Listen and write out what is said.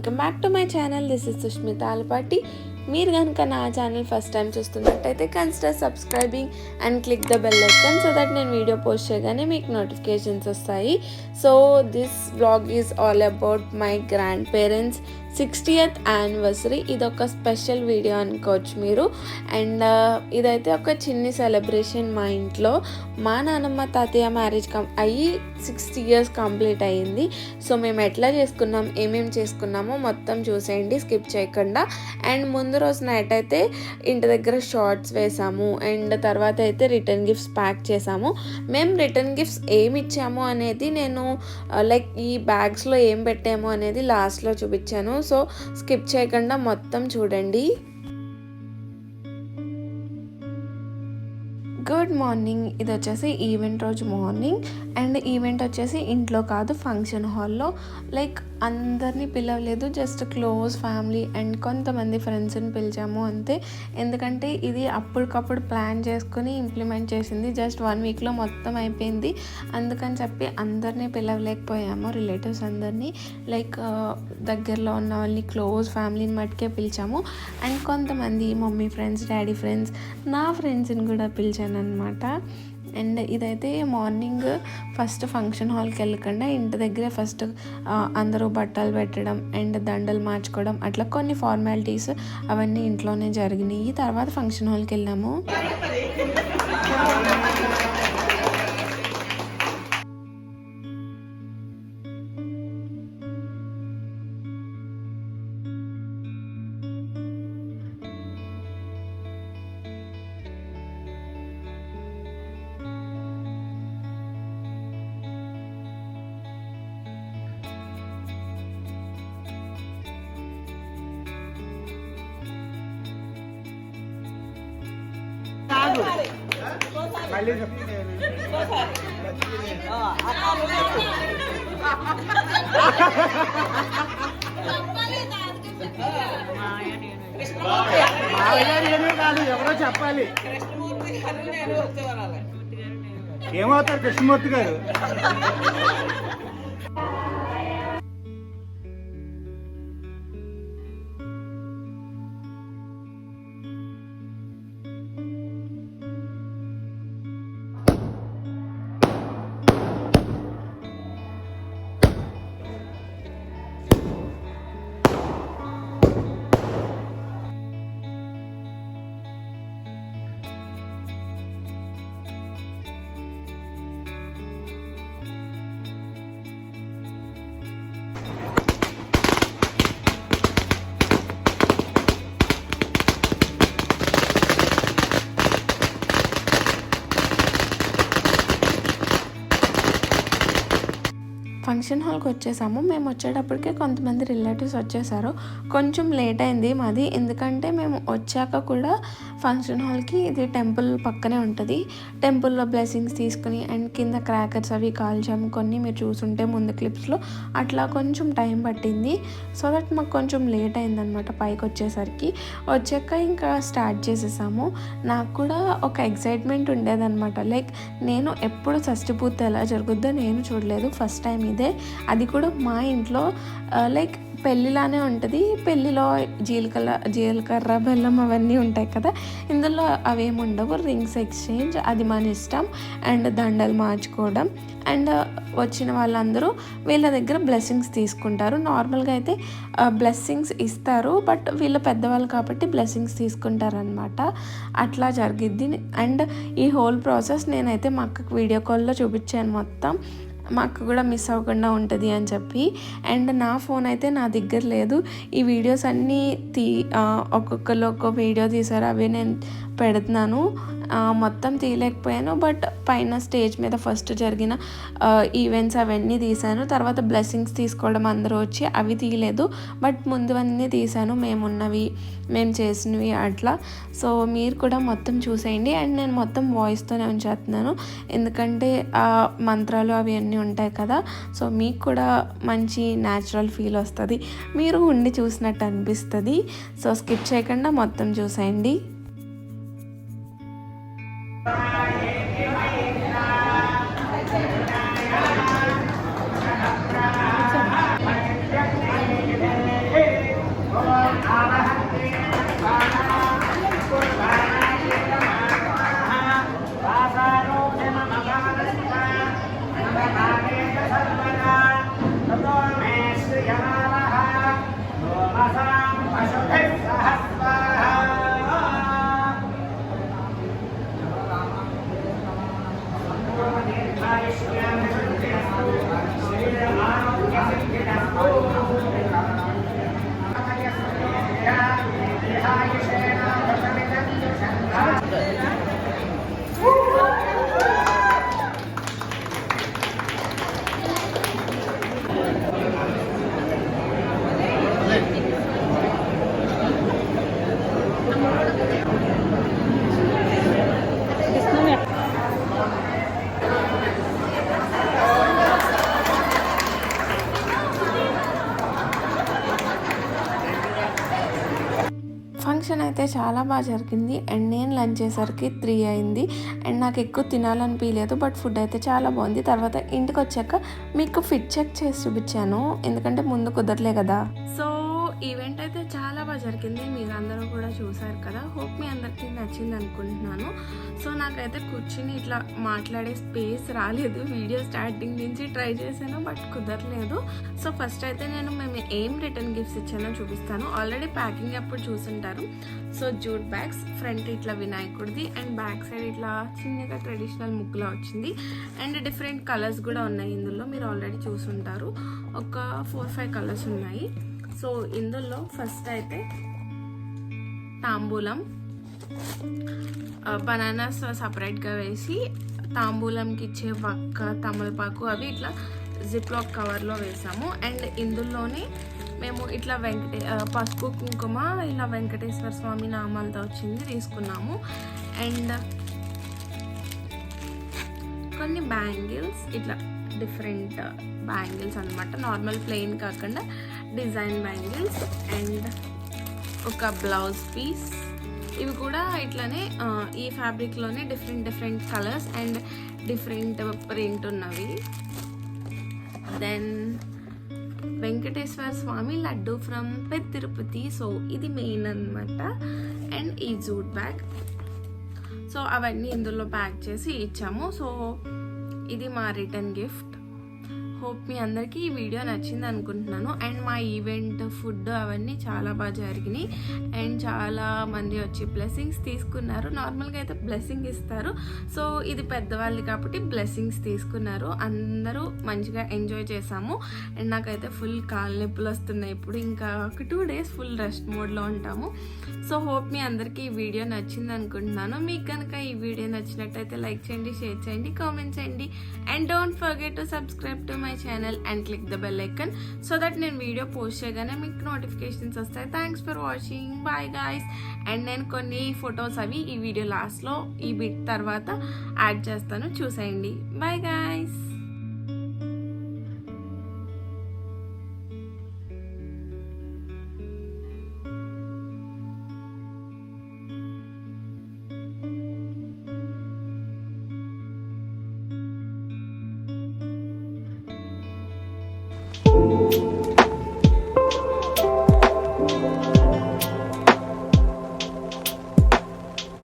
Welcome back to my channel. This is Sushmita Alapati. మీరు కనుక నా ఛానల్ ఫస్ట్ టైం చూస్తున్నట్టయితే consider subscribing and click the bell icon so that నేను video post చేయగానే మీకు notifications వస్తాయి. So this blog is all about my grandparents sixtieth anniversary. ఇది ఒక స్పెషల్ వీడియో అనుకోవచ్చు మీరు. అండ్ ఇదైతే ఒక చిన్ని సెలబ్రేషన్ మా ఇంట్లో. మా నాన్నమ్మ తాతయ్య మ్యారేజ్ కం అయ్యి సిక్స్టీ ఇయర్స్ కంప్లీట్ అయ్యింది. సో మేము ఎట్లా చేసుకున్నాం ఏమేమి చేసుకున్నామో మొత్తం చూసేయండి స్కిప్ చేయకుండా. అండ్ ముందు రోజు నైట్ అయితే ఇంటి దగ్గర షార్ట్స్ వేసాము. అండ్ తర్వాత అయితే రిటర్న్ గిఫ్ట్స్ ప్యాక్ చేసాము. మేము రిటర్న్ గిఫ్ట్స్ ఏమి ఇచ్చాము అనేది నేను లైక్ ఈ బ్యాగ్స్లో ఏం పెట్టాము అనేది లాస్ట్లో చూపించాను. సో స్కిప్ చేయకుండా మొత్తం చూడండి. Good morning. ఇది వచ్చేసి ఈవెంట్ రోజు మార్నింగ్. అండ్ ఈవెంట్ వచ్చేసి ఇంట్లో కాదు ఫంక్షన్ హాల్లో. లైక్ అందరినీ పిలవలేదు జస్ట్ క్లోజ్ ఫ్యామిలీ అండ్ కొంతమంది ఫ్రెండ్స్ని పిలిచాము అంతే. ఎందుకంటే ఇది అప్పటికప్పుడు ప్లాన్ చేసుకుని ఇంప్లిమెంట్ చేసింది. జస్ట్ వన్ వీక్లో మొత్తం అయిపోయింది. అందుకని చెప్పి అందరినీ పిలవలేకపోయాము రిలేటివ్స్ అందరినీ. లైక్ దగ్గరలో ఉన్న వాళ్ళని క్లోజ్ ఫ్యామిలీని మట్టుకే పిలిచాము. అండ్ కొంతమంది మమ్మీ ఫ్రెండ్స్ డాడీ ఫ్రెండ్స్ నా ఫ్రెండ్స్ని కూడా పిలిచాను అనమాట అండ్ ఇదైతే మార్నింగ్ ఫస్ట్ ఫంక్షన్ హాల్కి వెళ్ళకుండా ఇంటి దగ్గరే ఫస్ట్ అందరూ బట్టలు పెట్టడం అండ్ దండలు మార్చుకోవడం అట్లా కొన్ని ఫార్మాలిటీస్ అవన్నీ ఇంట్లోనే జరిగినాయి. తర్వాత ఫంక్షన్ హాల్కి వెళ్ళాము. మళ్ళీ కాదు ఎవరో చెప్పాలి. ఏమవుతారు కృష్ణమూర్తి గారు? ఫంక్షన్ హాల్కి వచ్చేసాము. మేము వచ్చేటప్పటికే కొంతమంది రిలేటివ్స్ వచ్చేసారు. కొంచెం లేట్ అయింది మాది. ఎందుకంటే మేము వచ్చాక కూడా ఫంక్షన్ హాల్కి ఇది టెంపుల్ పక్కనే ఉంటుంది. టెంపుల్లో బ్లెస్సింగ్స్ తీసుకుని అండ్ కింద క్రాకర్స్ అవి కాల్చాము. కొన్ని మీరు చూసుంటే ముందు క్లిప్స్లో. అట్లా కొంచెం టైం పట్టింది. సో దట్ మాకు కొంచెం లేట్ అయిందనమాట పైకి వచ్చేసరికి. వచ్చాక ఇంకా స్టార్ట్ చేసేసాము. నాకు కూడా ఒక ఎక్సైట్మెంట్ ఉండేదన్నమాట. లైక్ నేను ఎప్పుడు షష్టి పూర్తి ఎలా జరుగుద్దో నేను చూడలేదు. ఫస్ట్ టైం ఇదే. అది కూడా మా ఇంట్లో లైక్ పెళ్ళిలానే ఉంటుంది. పెళ్ళిలో జీలకర్ర జీలకర్ర బెల్లం అవన్నీ ఉంటాయి కదా. ఇందులో అవేమి ఉండవు. రింగ్స్ ఎక్స్చేంజ్ అది మన ఇష్టం. అండ్ దండలు మార్చుకోవడం. అండ్ వచ్చిన వాళ్ళందరూ వీళ్ళ దగ్గర బ్లెస్సింగ్స్ తీసుకుంటారు. నార్మల్గా అయితే బ్లెస్సింగ్స్ ఇస్తారు. బట్ వీళ్ళు పెద్దవాళ్ళు కాబట్టి బ్లెస్సింగ్స్ తీసుకుంటారనమాట అట్లా జరిగిద్ది. అండ్ ఈ హోల్ ప్రాసెస్ నేనైతే మా అక్కకు వీడియో కాల్లో చూపించాను మొత్తం. మాకు కూడా మిస్ అవ్వకుండా ఉంటుంది అని చెప్పి. అండ్ నా ఫోన్ అయితే నా దగ్గర లేదు. ఈ వీడియోస్ అన్నీ తీ ఒక్కొక్కరు ఒక్కో వీడియో తీశారు అవి నేను పెడుతున్నాను. మొత్తం తీయలేకపోయాను. బట్ పైన స్టేజ్ మీద ఫస్ట్ జరిగిన ఈవెంట్స్ అవన్నీ తీశాను. తర్వాత బ్లెస్సింగ్స్ తీసుకోవడం అందరూ వచ్చి అవి తీయలేదు. బట్ ముందువన్నీ తీశాను. మేమున్నవి మేము చేసినవి అట్లా. సో మీరు కూడా మొత్తం చూసేయండి. అండ్ నేను మొత్తం వాయిస్తోనే ఉంచేస్తున్నాను. ఎందుకంటే ఆ మంత్రాలు అవి అన్నీ ఉంటాయి కదా. సో మీకు కూడా మంచి న్యాచురల్ ఫీల్ వస్తుంది. మీరు ఉండి చూసినట్టు అనిపిస్తుంది. సో స్కిప్ చేయకుండా మొత్తం చూసేయండి. ఫంక్షన్ అయితే చాలా బాగా జరిగింది. అండ్ నేను లంచ్ చేసరికి త్రీ అయింది. అండ్ నాకు ఎక్కువ తినాలనిపించలేదు బట్ ఫుడ్ అయితే చాలా బాగుంది. తర్వాత ఇంటికి వచ్చాక మీకు ఫిట్ చెక్ చేసి చూపించాను. ఎందుకంటే ముందు కుదరలే కదా. సో ఈవెంట్ అయితే చాలా బాగా జరిగింది. మీరు అందరూ కూడా చూసారు కదా. హోప్ మీ అందరికీ నచ్చింది అనుకుంటున్నాను. సో నాకైతే కూర్చుని ఇట్లా మాట్లాడే స్పేస్ రాలేదు. వీడియో స్టార్టింగ్ నుంచి ట్రై చేశాను బట్ కుదరలేదు. సో ఫస్ట్ అయితే నేను మేము ఏం రిటర్న్ గిఫ్ట్స్ ఇచ్చానో చూపిస్తాను. ఆల్రెడీ ప్యాకింగ్ అప్పుడు చూసుంటారు. సో జూట్ బ్యాగ్స్ ఫ్రంట్ ఇట్లా వినాయకుడిది అండ్ బ్యాక్ సైడ్ ఇట్లా చిన్నగా ట్రెడిషనల్ ముగ్గులా వచ్చింది. అండ్ డిఫరెంట్ కలర్స్ కూడా ఉన్నాయి ఇందులో. మీరు ఆల్రెడీ చూసుంటారు. ఒక ఫోర్ ఫైవ్ కలర్స్ ఉన్నాయి. సో ఇందులో ఫస్ట్ అయితే తాంబూలం బనానాస్ సపరేట్గా వేసి తాంబూలంకి ఇచ్చే వక్క తమలపాకు అవి ఇట్లా జిప్ లాక్ కవర్లో వేసాము. అండ్ ఇందులోనే మేము ఇట్లా వెంకటే పసుపు కుంకుమ ఇలా వెంకటేశ్వర స్వామి నామాలతో వచ్చింది తీసుకున్నాము. అండ్ కొన్ని బ్యాంగిల్స్ ఇట్లా డిఫరెంట్ బ్యాంగిల్స్ అన్నమాట. నార్మల్ ప్లెయిన్ కాకుండా డిజైన్ బ్యాంగిల్స్ అండ్ ఒక బ్లౌజ్ పీస్. ఇవి కూడా ఇట్లానే ఈ ఫ్యాబ్రిక్లోనే different different colours and different print ఉన్నవి. దెన్ వెంకటేశ్వర స్వామి లడ్డు ఫ్రమ్ పెద్ద తిరుపతి సో ఇది మెయిన్ అన్నమాట. అండ్ ఈ జూట్ బ్యాగ్. సో అవన్నీ ఇందులో ప్యాక్ చేసి ఇచ్చాము. సో ఇది మా రిటర్న్ గిఫ్ట్ హోప్ మీ అందరికీ ఈ వీడియో నచ్చింది అనుకుంటున్నాను. అండ్ మా ఈవెంట్ ఫుడ్ అవన్నీ చాలా బాగా జరిగినాయి. అండ్ చాలా మంది వచ్చి బ్లెస్సింగ్స్ తీసుకున్నారు. నార్మల్గా అయితే బ్లెస్సింగ్ ఇస్తారు. సో ఇది పెద్దవాళ్ళు కాబట్టి బ్లెస్సింగ్స్ తీసుకున్నారు. అందరూ మంచిగా ఎంజాయ్ చేశాము. అండ్ నాకైతే ఫుల్ కాళ్ళ నొప్పులు వస్తున్నాయి. ఇప్పుడు ఇంకా ఒక టూ డేస్ ఫుల్ రెస్ట్ మోడ్లో ఉంటాము. సో హోప్ మీ అందరికీ ఈ వీడియో నచ్చింది అనుకుంటున్నాను. మీకు కనుక ఈ వీడియో నచ్చినట్టయితే లైక్ చేయండి షేర్ చేయండి కామెంట్ చేయండి. And don't forget to subscribe to my channel and click the bell icon so that నేను వీడియో పోస్ట్ చేయగానే మీకు నోటిఫికేషన్స్ వస్తాయి. Thanks for watching bye guys and నేను కొన్ని ఫొటోస్ అవి ఈ వీడియో లాస్ట్లో ఈ బిట్ తర్వాత యాడ్ చేస్తాను. చూసేయండి. Bye guys